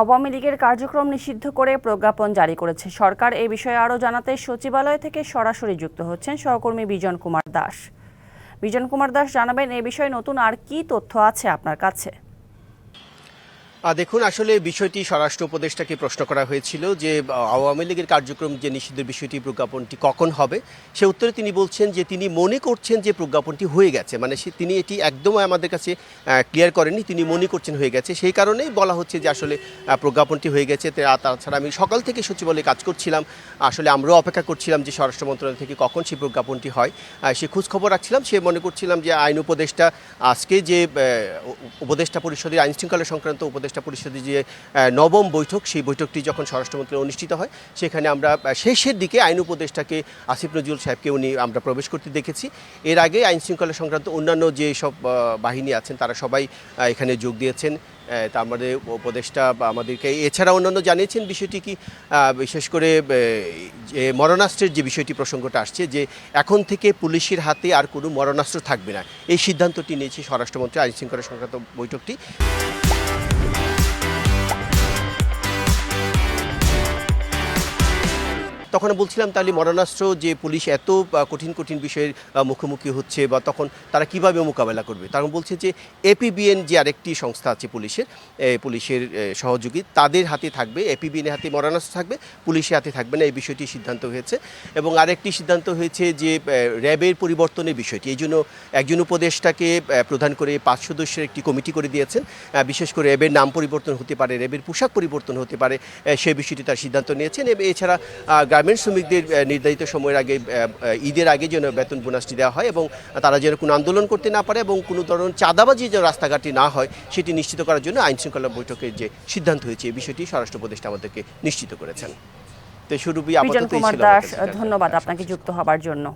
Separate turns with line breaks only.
আওয়ামী লীগের কার্যক্রম নিষিদ্ধ করে প্রজ্ঞাপন জারি করেছে। সরকার এ বিষয়ে আরও জানাতে সচিবালয় থেকে সরাসরি যুক্ত হচ্ছেন সহকর্মী বিজন কুমার দাস। বিজন কুমার দাস জানাবেন, এ বিষয়ে নতুন আর কি তথ্য আছে আপনার কাছে?
দেখুন, আসলে বিষয়টি স্বরাষ্ট্র উপদেষ্টাকে প্রশ্ন করা হয়েছিল যে আওয়ামী লীগের কার্যক্রম যে নিষিদ্ধের বিষয়টি, প্রজ্ঞাপনটি কখন হবে? সে উত্তরে তিনি বলছেন যে, তিনি মনে করছেন যে, প্রজ্ঞাপনটি হয়ে গেছে। মানে তিনি এটি একদমই আমাদের কাছে ক্লিয়ার করেননি, তিনি মনে করছেন হয়ে গেছে। সেই কারণেই বলা হচ্ছে যে, আসলে প্রজ্ঞাপনটি হয়ে গেছে। তাছাড়া আমি সকাল থেকে সচিবালয়ে কাজ করছিলাম। আসলে আমরাও অপেক্ষা করছিলাম যে, স্বরাষ্ট্র মন্ত্রণালয় থেকে কখন সেই প্রজ্ঞাপনটি হয়। সে খোঁজখবর রাখছিলাম, সে মনে করছিলাম যে, আইন উপদেষ্টা আজকে যে উপদেষ্টা পরিষদের আইন শৃঙ্খলা সংক্রান্ত উপদেষ্টা পরিষদের যে নবম বৈঠক, সেই বৈঠকটি যখন স্বরাষ্ট্রমন্ত্রী অনুষ্ঠিত হয়, সেখানে আমরা শেষের দিকে আইন উপদেষ্টাকে আসিফ নজরুল সাহেবকে উনি আমরা প্রবেশ করতে দেখেছি। এর আগে আইন শৃঙ্খলা সংক্রান্ত অন্যান্য যে সব বাহিনী আছেন, তারা সবাই এখানে যোগ দিয়েছেন। তার মধ্যে উপদেষ্টা আমাদেরকে এছাড়া অন্যান্য জানিয়েছেন বিষয়টি কি? বিশেষ করে যে মরণাস্ত্রের যে বিষয়টি প্রসঙ্গটা আসছে, যে এখন থেকে পুলিশের হাতে আর কোনো মরণাস্ত্র থাকবে না। এই সিদ্ধান্তটি নিয়েছে স্বরাষ্ট্রমন্ত্রী আইন শৃঙ্খলা সংক্রান্ত বৈঠকটি। তখন বলছিলাম তাহলে মরণাস্ত্র যে পুলিশ এত কঠিন কঠিন বিষয়ের মুখোমুখি হচ্ছে বা তখন তারা কীভাবে মোকাবেলা করবে? তখন বলছে যে এপিবিএন যে আরেকটি সংস্থা আছে পুলিশের পুলিশের সহযোগী, তাদের হাতে থাকবে এপিবিএনের হাতে মরণাস্ত্র থাকবে, পুলিশের হাতে থাকবে না, এই বিষয়টি সিদ্ধান্ত হয়েছে। এবং আরেকটি সিদ্ধান্ত হয়েছে যে র্যাবের পরিবর্তনের বিষয়টি, এই জন্য একজন উপদেষ্টাকে প্রধান করে পাঁচ সদস্যের একটি কমিটি করে দিয়েছেন। বিশেষ করে র্যাবের নাম পরিবর্তন হতে পারে, র্যাবের পোশাক পরিবর্তন হতে পারে সেই বিষয়টি তার সিদ্ধান্ত নিয়েছেন। এবং এছাড়া গার্মেন্ট শ্রমিকদের নির্ধারিত সময়ের আগে ঈদের আগে যেন বেতন বোনাসটি দেওয়া হয় এবং তারা যেন কোনো আন্দোলন করতে না পারে এবং কোনো ধরনের চাঁদাবাজি যেন রাস্তাঘাটটি না হয় সেটি নিশ্চিত করার জন্য আইন শৃঙ্খলা বৈঠকের যে সিদ্ধান্ত হয়েছে এই বিষয়টি স্বরাষ্ট্র উপদেষ্টা আমাদেরকে নিশ্চিত করেছেন। তো
শুরু
আপাতত
দাস ধন্যবাদ আপনাকে যুক্ত হবার জন্য।